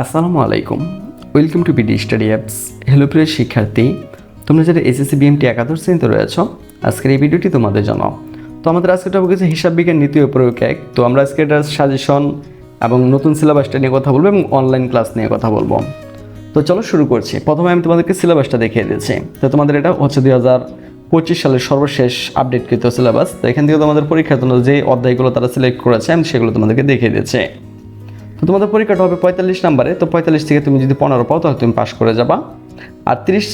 আসসালামু আলাইকুম। Welcome to BD study apps hello প্রিয় শিক্ষার্থী, তোমরা যারা এসএসসি বিএমটি একাদশ শ্রেণীতে রয়েছ, আজকের এই ভিডিওটি তোমাদের জন্য। তো আমাদের আজকে টপিক হচ্ছে হিসাব বিজ্ঞান নীতি ও প্রয়োগ এক তো আমরা আজকে এটার সাজেশন এবং নতুন সিলেবাসটা নিয়ে কথা বলব এবং অনলাইন ক্লাস নিয়ে কথা বলব। তো চলো শুরু করছি। প্রথমে আমি তোমাদেরকে সিলেবাসটা দেখিয়ে দিয়েছি তো তোমাদের এটা হচ্ছে দুই হাজার পঁচিশ সালের সর্বশেষ আপডেটকৃত সিলেবাস তো এখান থেকে তোমাদের পরীক্ষার জন্য যে অধ্যায়গুলো তারা সিলেক্ট করেছে, আমি সেগুলো তোমাদেরকে দেখিয়ে দিচ্ছি। তো তোমাদের পরীক্ষাটা হবে পঁয়তাল্লিশ নাম্বারে, তো পঁয়তাল্লিশ থেকে তুমি যদি পনেরো পাও, তাহলে তুমি পাশ করে যাবা। আর তিরিশ,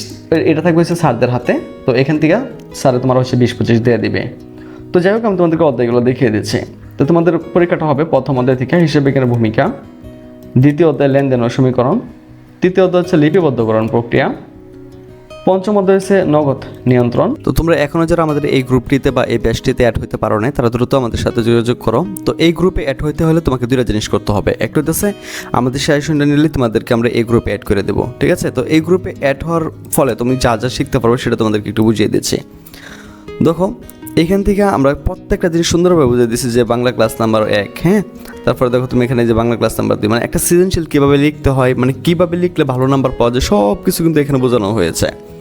এটা থাকবে হচ্ছে স্যারদের হাতে, তো এখান থেকে স্যারে তোমার হচ্ছে বিশ পঁচিশ দিয়ে দিবে। তো যাই হোক, আমি তোমাদেরকে অধ্যায়গুলো দেখিয়ে দিচ্ছি। তো তোমাদের পরীক্ষাটা হবে প্রথম অধ্যায় থেকে হিসেব বিজ্ঞানের ভূমিকা। দ্বিতীয় অধ্যায় লেনদেন ও সমীকরণ। তৃতীয় অধ্যায় হচ্ছে লিপিবদ্ধকরণ প্রক্রিয়া। পঞ্চম অধ্যায় হচ্ছে নগদ নিয়ন্ত্রণ। তো তোমরা এখনও যারা আমাদের এই গ্রুপটিতে বা এই ব্যাচটিতে অ্যাড হতে পারো না তারা দ্রুত আমাদের সাথে যোগাযোগ করো। তো এই গ্রুপে অ্যাড হইতে হলে তোমাকে দুইটা জিনিস করতে হবে। একটা হচ্ছে আমাদের সাজেশনটা নিলে তোমাদেরকে আমরা এই গ্রুপে অ্যাড করে দেবো, ঠিক আছে? তো এই গ্রুপে অ্যাড হওয়ার ফলে তুমি যা যা শিখতে পারবে সেটা তোমাদেরকে একটু বুঝিয়ে দিচ্ছি। দেখো, এখান থেকে আমরা প্রত্যেকটা জিনিস সুন্দরভাবে বুঝিয়ে দিচ্ছি যে বাংলা ক্লাস নাম্বার এক হ্যাঁ? তারপরে দেখো তুমি এখানে যে বাংলা ক্লাস নাম্বার দুই মানে একটা সৃজনশীল কীভাবে লিখতে হয় মানে কীভাবে লিখলে ভালো নাম্বার পাওয়া যায় সব কিছু কিন্তু এখানে বোঝানো হয়েছে।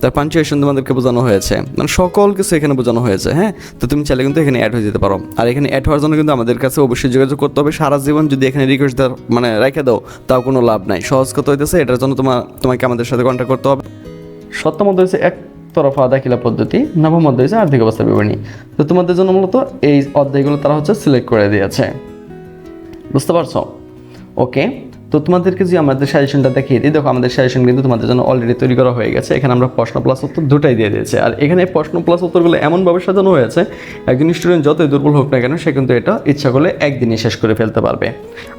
তার পাঞ্চুয়েশন তোমাদেরকে বোঝানো হয়েছে। মানে সকল কিছু এখানে বোঝানো হয়েছে হ্যাঁ? তো তুমি চাইলে কিন্তু এখানে অ্যাড হয়ে যেতে পারো। আর এখানে অ্যাড হওয়ার জন্য কিন্তু আমাদের কাছে অবশ্যই যোগাযোগ করতে হবে। সারা জীবন যদি এখানে রিকোয়েস্ট মানে রেখে দাও, তাও কোনো লাভ নাই। সহজ কথা হইতেছে, এটার জন্য তোমার তোমাকে আমাদের সাথে কন্ট্যাক্ট করতে হবে। সপ্তম অধ্যায় হচ্ছে এক তরফা দাখিলা পদ্ধতি নবম অধ্যায় হচ্ছে আর্থিক অবস্থা বিবরণী। তো তোমাদের জন্য মূলত এই অধ্যায়গুলো তারা হচ্ছে সিলেক্ট করে দিয়েছে। বুঝতে পারছ? ওকে তো তোমাদেরকে যে আমাদের সাজেশনটা দেখিয়ে দিই, দেখো আমাদের সাজেশন কিন্তু তোমাদের জন্য অলরেডি তৈরি করা হয়ে গেছে। এখানে আমরা প্রশ্ন প্লাস উত্তর দুটাই দিয়ে দিয়েছে। আর এখানে প্রশ্ন প্লাস উত্তরগুলো এমনভাবে সাজানো হয়েছে, একজন স্টুডেন্ট যতই দুর্বল হোক না কেন, সে কিন্তু এটা ইচ্ছা করলে একদিনে শেষ করে ফেলতে পারবে।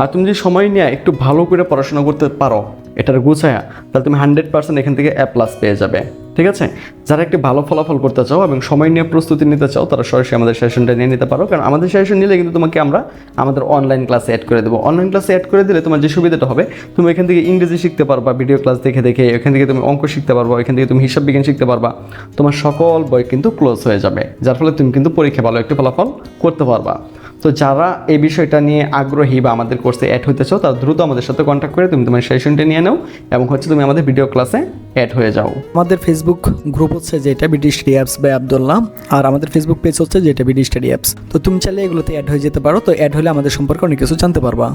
আর তুমি যদি সময় নিয়ে একটু ভালো করে পড়াশোনা করতে পারো, এটার গুছায়া, তাহলে তুমি হান্ড্রেড পার্সেন্ট এখান থেকে অ্যাপ প্লাস পেয়ে যাবে। ঠিক আছে? যারা একটি ভালো ফলাফল করতে চাও এবং সময় নিয়ে প্রস্তুতি নিতে চাও, তারা সরাসরি আমাদের সেশনটা নিয়ে নিতে পারো। কারণ আমাদের সেশন নিলে কিন্তু তোমাকে আমরা আমাদের অনলাইন ক্লাসে অ্যাড করে দেবো। অনলাইন ক্লাসে অ্যাড করে দিলে তোমার যে সুবিধাটা হবে, তুমি এখান থেকে ইংরেজি শিখতে পারবা ভিডিও ক্লাস দেখে দেখে, এখান থেকে তুমি অঙ্ক শিখতে পারবা, এখান থেকে তুমি হিসাব বিজ্ঞান শিখতে পারবা। তোমার সকল বই কিন্তু ক্লোজ হয়ে যাবে। যার ফলে তুমি কিন্তু পরীক্ষা ভালো একটি ফলাফল করতে পারবা। তো যারা এই বিষয়টা নিয়ে আগ্রহী বা আমাদের কোর্সে অ্যাড হতে চাও, তারা দ্রুত আমাদের সাথে কন্ট্যাক্ট করে তুমি তোমার সেশনটা নিয়ে নাও এবং হচ্ছে তুমি আমাদের ভিডিও ক্লাসে অ্যাড হয়ে যাও। আমাদের ফেসবুক গ্রুপ হচ্ছে যেটা BD study apps by Abdullah আর আমাদের ফেসবুক পেজ হচ্ছে যেটা বিডি স্টাডি অ্যাপস তো তুমি চাইলে এগুলোতে অ্যাড হয়ে যেতে পারো, তো অ্যাড হলে আমাদের সম্পর্কে অনেক কিছু জানতে পারবা।